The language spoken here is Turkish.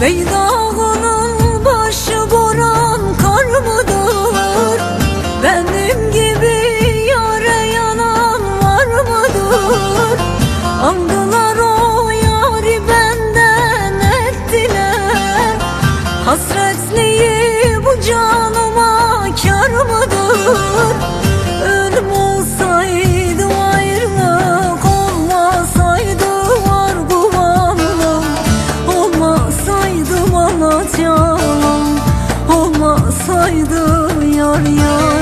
Beydağının başı boran kar mıdır? Benim gibi yare yanan var mıdır? Andılar o yari benden ettiler Hasretliği bu canıma kar mıdır? olsaydı yar yar